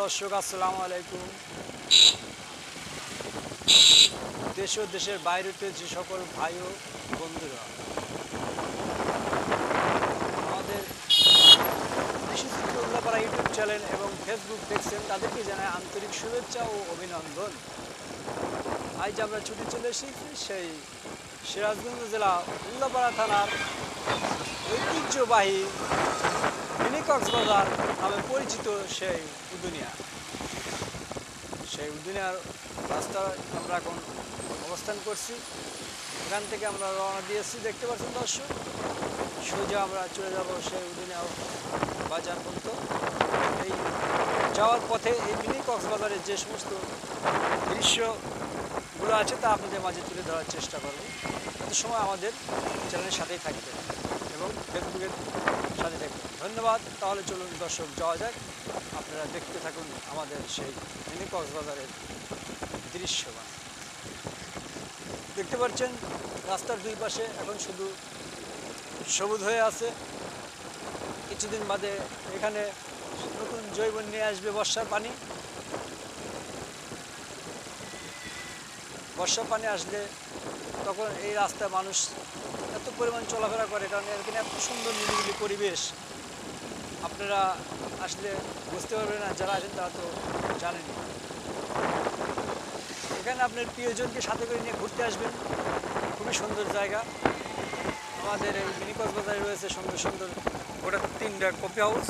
দর্শক, আসসালামু আলাইকুম। দেশ ও দেশের বাইরেতে যে সকল ভাই ও বন্ধুরা, আমাদের উল্লাপাড়া ইউটিউব চ্যানেল এবং ফেসবুক দেখছেন, তাদেরকে জানাই আন্তরিক শুভেচ্ছা ও অভিনন্দন। আজ আমরা ছুটি চলে এসেছি সেই সিরাজগঞ্জ জেলা উল্লাপাড়া থানার ঐতিহ্যবাহী মিনি কক্সবাজার নামে পরিচিত সেই উদুনিয়া। সেই উদুনিয়ার রাস্তায় আমরা এখন অবস্থান করছি। এখান থেকে আমরা রওনা দিয়েছি, দেখতে পাচ্ছেন দর্শক। সোজা আমরা চলে যাব সেই উদুনিয়া বাজার পর্যন্ত। এই যাওয়ার পথে এই মিনি কক্সবাজারের যে সমস্ত দৃশ্যগুলো আছে তা আপনাদের মাঝে তুলে ধরার চেষ্টা করব। এত সময় আমাদের চ্যানেলের সাথেই থাকবে এবং ফেসবুকের ধন্যবাদ। তাহলে চলুন দর্শক, যাওয়া যাক। আপনারা দেখতে থাকুন আমাদের সেই মিনি কক্সবাজারের দৃশ্যমান। দেখতে পাচ্ছেন, রাস্তার দুই পাশে এখন শুধু সবুজ হয়ে আছে। কিছুদিন বাদে এখানে নতুন জৈবন নিয়ে আসবে বর্ষার পানি। বর্ষা পানি আসলে তখন এই রাস্তায় মানুষ এত পরিমাণ চলাফেরা করে, কারণ এখানে এত সুন্দর নিরিবিলি পরিবেশ। আপনারা আসলে বুঝতে পারবেন না, যারা আছেন তারা তো জানেন। এখানে আপনার প্রিয়জনকে সাথে করে নিয়ে ঘুরতে আসবেন। খুবই সুন্দর জায়গা। আমাদের এই মিনি কক্সবাজারে রয়েছে সুন্দর সুন্দর ওটা তিনটা কফি হাউস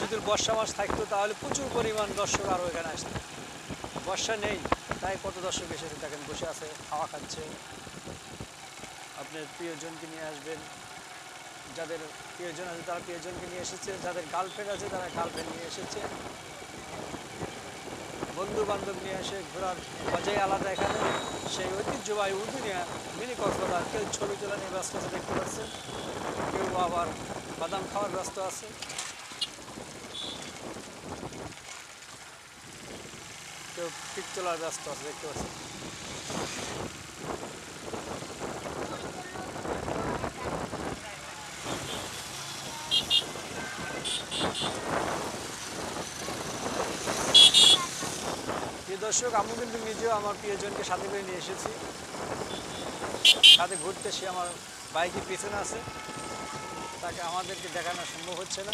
যদি বর্ষা মাস থাকতো তাহলে প্রচুর পরিমাণ দর্শক আরও এখানে আসতো। বর্ষা নেই, তাই কত দর্শক এসেছে দেখেন, বসে আছে, খাওয়া খাচ্ছে। আপনার প্রিয়জনকে নিয়ে আসবেন। যাদের প্রিয়জন আছে, তারা প্রিয়জনকে নিয়ে এসেছে। যাদের গার্লফ্রেন্ড আছে, তারা গার্লফ্রেন্ড নিয়ে এসেছে। বন্ধু বান্ধব নিয়ে এসে ঘোরার মজাই আলাদা এখানে। সেই ঐতিহ্যবাহী উদুনিয়া মিনি কক্সবাজার, কেউ ছবি তোলা নিয়ে ব্যস্ত আছে, দেখতে পাচ্ছেন। কেউ আবার বাদাম খাওয়ার ব্যস্ত আছে। পিক তোলার ব্যস্ত আছে, দেখতে প্রিয় দর্শক আমি কিন্তু নিজেও আমার প্রিয়জনকে সাথে করে নিয়ে এসেছি। সাথে ঘুরতে সে আমার বাইকের পিছনে আছে। তাকে আমাদেরকে দেখানো সম্ভব হচ্ছে না।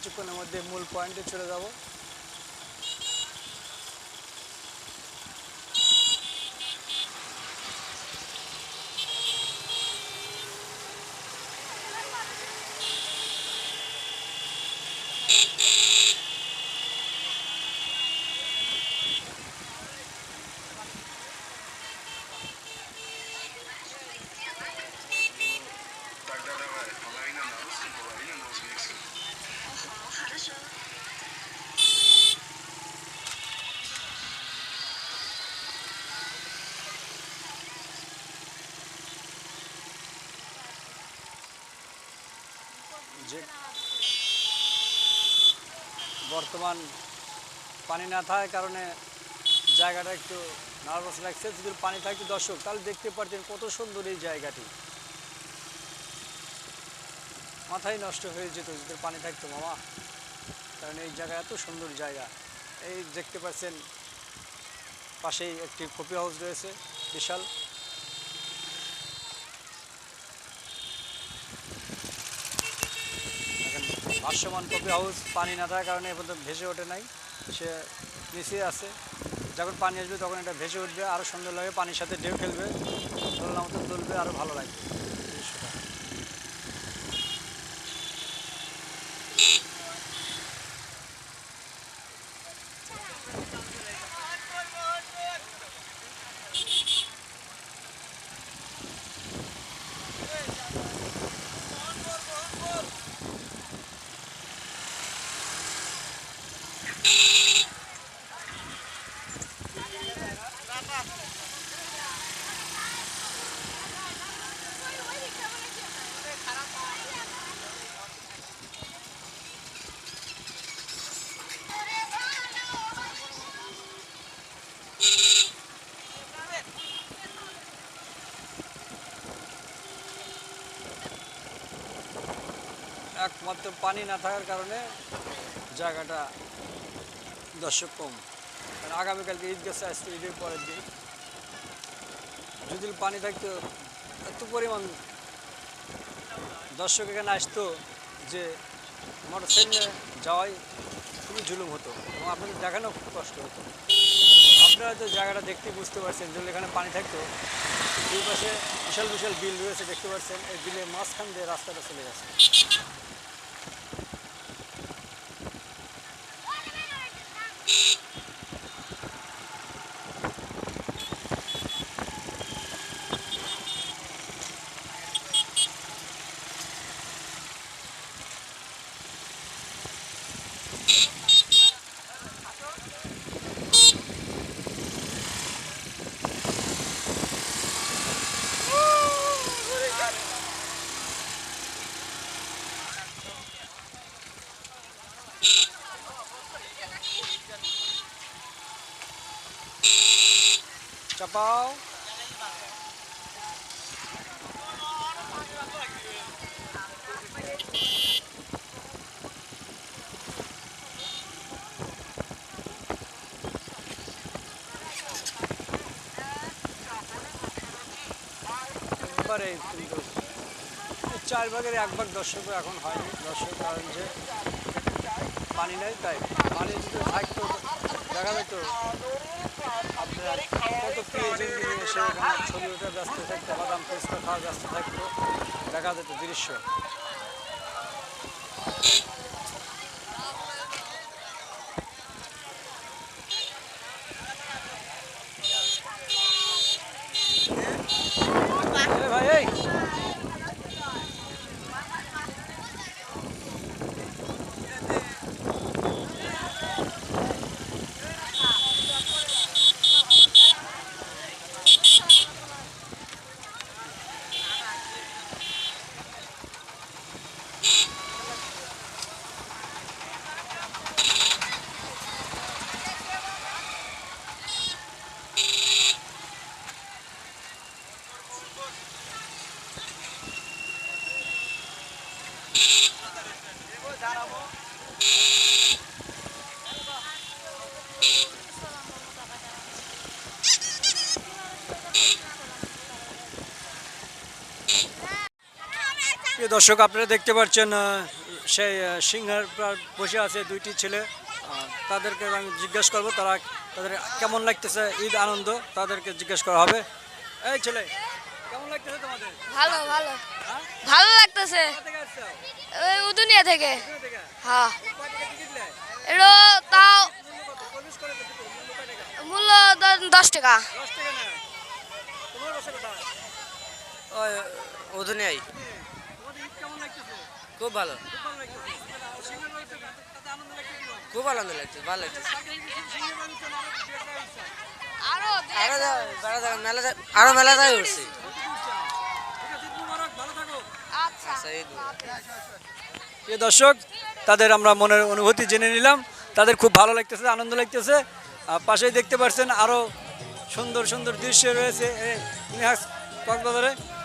কিছুক্ষণের মধ্যে মূল পয়েন্টে চলে যাব। যে বর্তমান পানি না থাকার কারণে জায়গাটা একটু নার্ভাস লাগছে। যদি পানি থাকতো দর্শক, তাহলে দেখতে পারতেন কত সুন্দর এই জায়গাটি। মাথায় নষ্ট হয়ে যেত যদি পানি থাকতো, মামা। কারণ এই জায়গা এত সুন্দর জায়গা। এই দেখতে পাচ্ছেন, পাশেই একটি কপি হাউস রয়েছে, বিশাল। এখন কফি হাউস পানি না থাকার কারণে এখন ভেসে ওঠে নাই। সে নিচে আছে। যখন পানি আসবে তখন এটা ভেসে উঠবে আরও সুন্দর লাগে পানির সাথে ঢেউ খেলবে দোলনা মতো তুলবে আরও ভালো লাগবে। একমাত্র পানি না থাকার কারণে জায়গাটা দর্শক কম। কারণ আগামীকালকে ঈদ গেছে আসতে ঈদের পরের দিন। যদি পানি থাকতো, এত পরিমাণ দর্শক এখানে আসতো যে মোটর সাইকেলে যাওয়াই খুবই জুলুম হতো এবং আপনাদের দেখানো খুব কষ্ট হতো। আপনারা তো জায়গাটা দেখতে বুঝতে পারছেন যদি এখানে পানি থাকতো, দুই পাশে বিশাল বিশাল বিল রয়েছে, দেখতে পাচ্ছেন। এই বিলের মাঝখান দিয়ে রাস্তাটা চলে গেছে। চাপাও একবারে এই চার ভাগের এক ভাগ দর্শক এখন হয়নি। দর্শক কারণ যে পানি নেই, তাই পানি যদি থাকতো, দেখা যেত কত এখানে ছবি উঠে ব্যস্ত থাকতো বাদাম ফুচকা খাওয়া ব্যস্ত থাকতো দেখা যেত দৃশ্য এই ভাই এই প্রিয় দর্শক আপনারা দেখতে পাচ্ছেন সেই সিংহার বসে আছে দুইটি ছেলে। আহ, তাদেরকে আমি জিজ্ঞেস করব তারা তাদের কেমন লাগতেছে ঈদ আনন্দ তাদেরকে জিজ্ঞেস করা হবে। এই ছেলে কেমন লাগতেছে তোমাদের? ভালো ভালো। হ্যাঁ? ভালো লাগতেছে? ওই উদুনিয়া থেকে। হ্যাঁ? এটা তাও মূল্য দশ টাকা। দশ টাকা নেয়। তোমার বাসা কোথায়? ওই উধুনিয়াই খুব ভালো। খুব আনন্দ লাগছে ভালো লাগছে। আরও মেলা যা- আরও মেলা যাই উঠছি। থাকো। আচ্ছা। প্রিয় দর্শক তাদের আমরা মনের অনুভূতি জেনে নিলাম। তাদের খুব ভালো লাগতেছে আনন্দ লাগতেছে। আর পাশেই দেখতে পাচ্ছেন আরও সুন্দর সুন্দর দৃশ্য রয়েছে কক্সবাজারে।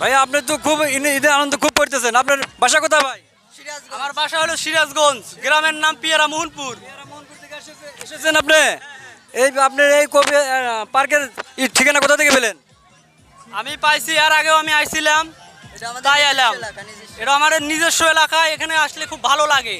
ভাই আপনি তো খুব ঈদে আনন্দ খুব করতেছেন। আপনার বাসা কোথায় ভাই? আমার বাসা হলো সিরাজগঞ্জ। গ্রামের নাম পিয়ারা মোহনপুর। এসেছেন আপনি? এই আপনার এই কবি পার্কের ঠিকানা কোথা থেকে পেলেন? আমি পাইছি এর আগেও আমি আইছিলাম তাই এলাম। এটা আমার নিজস্ব এলাকা এখানে আসলে খুব ভালো লাগে।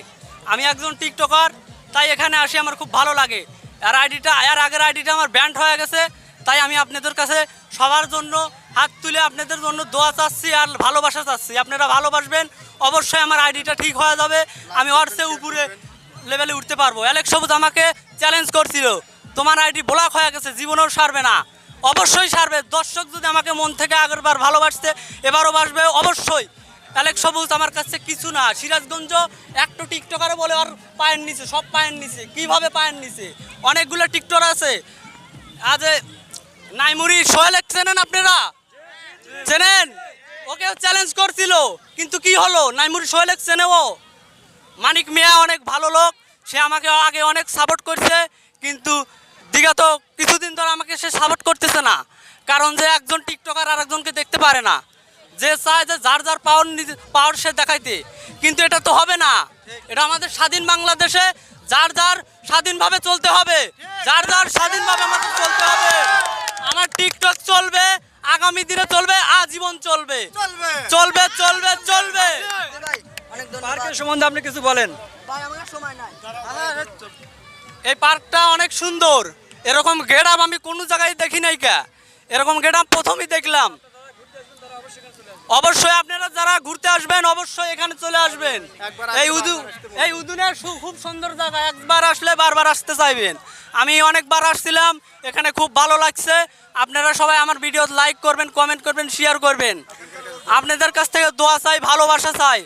আমি একজন টিকটকার তাই এখানে আসি আমার খুব ভালো লাগে। আর আইডিটা আর আগের আইডিটা আমার ব্যান্ড হয়ে গেছে। তাই আমি আপনাদের কাছে সবার জন্য হাত তুলে আপনাদের জন্য দোয়া চাচ্ছি আর ভালোবাসা চাচ্ছি। আপনারা ভালোবাসবেন, অবশ্যই আমার আইডিটা ঠিক হয়ে যাবে। আমি হোয়াটসঅ্যাপ উপরে লেভেলে উঠতে পারব। অ্যালেক সবুজ আমাকে চ্যালেঞ্জ করছিল, তোমার আইডি ব্লক হয়ে গেছে, জীবনেও সারবে না। অবশ্যই সারবে। দর্শক যদি আমাকে মন থেকে আগেরবার ভালোবাসতে, এবারও বাসবে, অবশ্যই। অ্যালেক সবুজ আমার কাছে কিছু না। সিরাজগঞ্জ একটু টিকটকারে বলে আর পায়ের নিচে, সব পায়ের নিচে। কীভাবে পায়ের নিচে? অনেকগুলো টিকটক আছে। আজ নাইমুরি, সোহেল চেনেন আপনারা? চেনেন? ওকে চ্যালেঞ্জ করছিল, কিন্তু কি হলো? নাইমুরি, সোহেল চেনে ও। মানিক মিয়া অনেক ভালো লোক, সে আমাকে আগে অনেক সাপোর্ট করছে, কিন্তু বিগত কিছুদিন ধরে আমাকে সে সাপোর্ট করতেছে না। কারণ যে একজন টিকটকার আর একজনকে দেখতে পারে না। যে চায় যে যার যার পাওয়ার পাওয়ার সে দেখাইতে। কিন্তু এটা তো হবে না। এটা আমাদের স্বাধীন বাংলাদেশে যার যার স্বাধীনভাবে চলতে হবে যার যার স্বাধীনভাবে আমাদের চলতে হবে। আমার টিকটক চলবে আগামী দিনে চলবে আজীবন চলবে। চলবে। চলবে চলবে অনেক পার্কের সম্বন্ধে আপনি কিছু বলেন। ভাই আমার সময় নাই। এই পার্কটা অনেক সুন্দর। এরকম গেট আমি কোনো জায়গায় দেখি নাই কা। এরকম গেট প্রথমই দেখলাম। অবশ্যই আপনারা যারা ঘুরতে আসবেন অবশ্যই এখানে চলে আসবেন। এই উদু এই উদুনের খুব সুন্দর জায়গা। একবার আসলে বারবার আসতে চাইবেন। আমি অনেকবার আসছিলাম এখানে খুব ভালো লাগছে। আপনারা সবাই আমার ভিডিও লাইক করবেন কমেন্ট করবেন শেয়ার করবেন। আপনাদের কাছ থেকে দোয়া চাই ভালোবাসা চাই।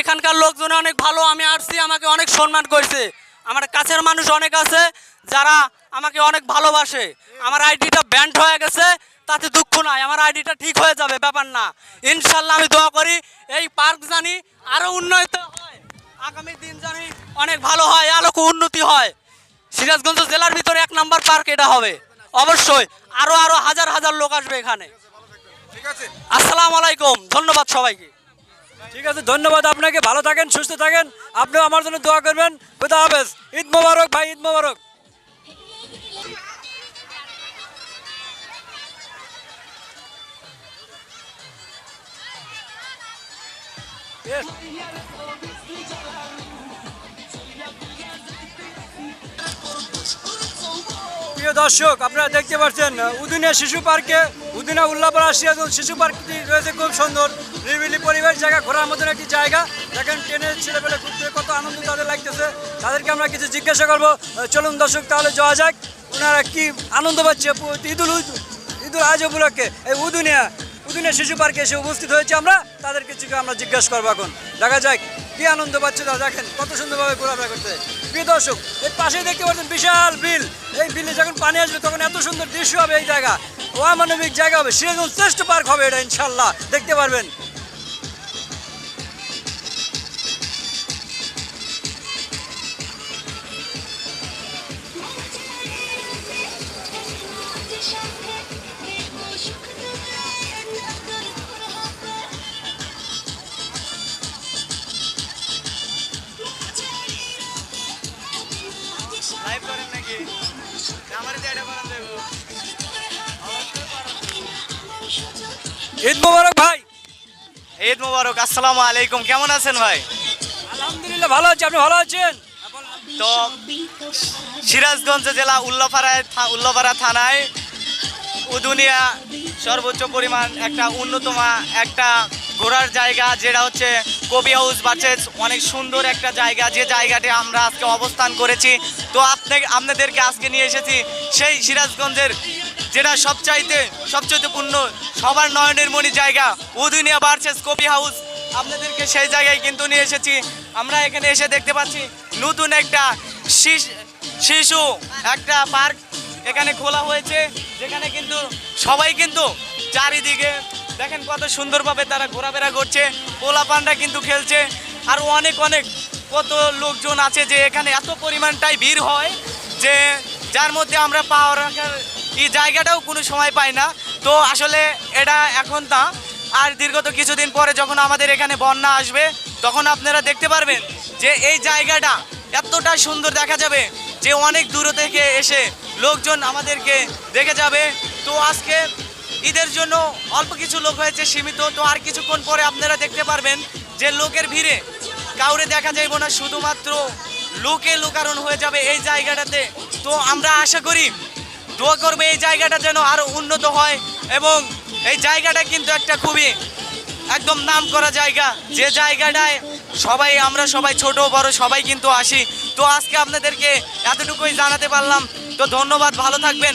এখানকার লোকজন অনেক ভালো আমি আসছি আমাকে অনেক সম্মান করছে। আমার কাছের মানুষ অনেক আছে যারা আমাকে অনেক ভালোবাসে। আমার আইডিটা ব্যান্ড হয়ে গেছে। তাতে দুঃখ নাই আমার আইডিটা ঠিক হয়ে যাবে ব্যাপার না। ইনশাল্লাহ আমি দোয়া করি এই পার্ক জানি আরও উন্নত হয়। আগামী দিন জানি অনেক ভালো হয় আলোক উন্নতি হয়। সিরাজগঞ্জ জেলার ভিতরে এক নাম্বার পার্ক এটা হবে। অবশ্যই আরও আরও হাজার হাজার লোক আসবে এখানে। ঠিক আছে। আসসালামু আলাইকুম ধন্যবাদ সবাইকে। ঠিক আছে ধন্যবাদ আপনাকে ভালো থাকেন সুস্থ থাকেন। আপনিও আমার জন্য দোয়া করবেন। খুদা হাফেজ ঈদ মোবারক ভাই ঈদ মোবারক। প্রিয় দর্শক, আপনারা দেখতে পাচ্ছেন, উদিনা শিশু পার্কে, উদিনা উল্লাপাড়া সিরাজগঞ্জ শিশু পার্কটি রয়েছে খুব সুন্দর। নিরিবিলি পরিবেশ, জায়গা ঘোরার মতন একটি জায়গা। দেখেন, ট্রেনের ছেলেপেলে ঘুরতে কত আনন্দ তাদের লাগতেছে। তাদেরকে আমরা কিছু জিজ্ঞাসা করব। চলুন দর্শক, তাহলে যাওয়া যাক। ওনারা কি আনন্দ পাচ্ছে? ঈদুল ঈদুল আজ উপলক্ষে এই উদুনিয়া উদুনিয়া শিশু পার্কে এসে উপস্থিত হয়েছে আমরা। তাদের কিছু আমরা জিজ্ঞাসা করব এখন। দেখা যাক কি আনন্দ পাচ্ছে তারা। দেখেন কত সুন্দরভাবে ঘোরাফেরা করতে প্রিয় দর্শক, এর পাশেই দেখতে পাচ্ছেন বিশাল বিল। এই বিলে যখন পানি আসবে, তখন এত সুন্দর দৃশ্য হবে এই জায়গা। অমানবিক জায়গা হবে। সিরাজগঞ্জ শ্রেষ্ঠ পার্ক হবে এটা ইনশাল্লাহ। দেখতে পারবেন। ঈদ মোবারক ভাই। ঈদ মোবারক আসসালামু আলাইকুম। কেমন আছেন ভাই? আলহামদুলিল্লাহ ভালো আছি। আপনি ভালো আছেন? তো সিরাজগঞ্জ জেলা উল্লাপাড়ায় উল্লাপাড়া থানায় উদুনিয়া সর্বোচ্চ পরিমাণ একটা উন্নতম একটা ঘোরার জায়গা যেটা হচ্ছে কবি হাউস বাচেস অনেক সুন্দর একটা জায়গা। যে জায়গাটি আমরা আজকে অবস্থান করেছি। তো আপনাকে, আপনাদেরকে আজকে নিয়ে এসেছি সেই সিরাজগঞ্জের, যেটা সবচাইতে সবচাইতে পূর্ণ, সবার নয়নের মণি জায়গা। উদুনিয়া বার্চেস কবি হাউস। আপনাদেরকে সেই জায়গায় কিন্তু নিয়ে এসেছি। আমরা এখানে এসে দেখতে পাচ্ছি নতুন একটা শিশু একটা পার্ক এখানে খোলা হয়েছে, যেখানে কিন্তু সবাই কিন্তু চারিদিকে দেখেন কত সুন্দরভাবে তারা ঘোরাফেরা করছে। পোলাপানরা কিন্তু খেলছে। আর অনেক অনেক কত লোকজন আছে যে এখানে এত পরিমাণটাই ভিড় হয় যে যার মধ্যে আমরা পাওয়া রাখার এই জায়গাটাও কোনো সময় পাই না। তো আসলে এটা এখন তা আর দীর্ঘত কিছুদিন পরে যখন আমাদের এখানে বন্যা আসবে, তখন আপনারা দেখতে পারবেন যে এই জায়গাটা এতটা সুন্দর দেখা যাবে যে অনেক দূর থেকে এসে লোকজন আমাদেরকে দেখে যাবে। তো আজকে ঈদের জন্য অল্প কিছু লোক হয়েছে সীমিত, তো আর কিছুক্ষণ পরে আপনারা দেখতে পারবেন যে লোকের ভিড়ে কাউরে দেখা যাইব না, শুধুমাত্র লোকে লোকারণ হয়ে যাবে এই জায়গাটাতে। তো আমরা আশা করি, দোয়া করবে এই জায়গাটা যেন আরও উন্নত হয় এবং এই জায়গাটা কিন্তু একটা খুবই একদম নাম করা জায়গা। যে জায়গাটায় সবাই, আমরা সবাই ছোট, বড়, সবাই কিন্তু আসি। তো আজকে আপনাদেরকে এতটুকুই জানাতে পারলাম। তো ধন্যবাদ, ভালো থাকবেন।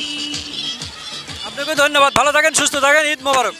আপনাকে ধন্যবাদ। ভালো থাকেন সুস্থ থাকেন ঈদ মোবারক।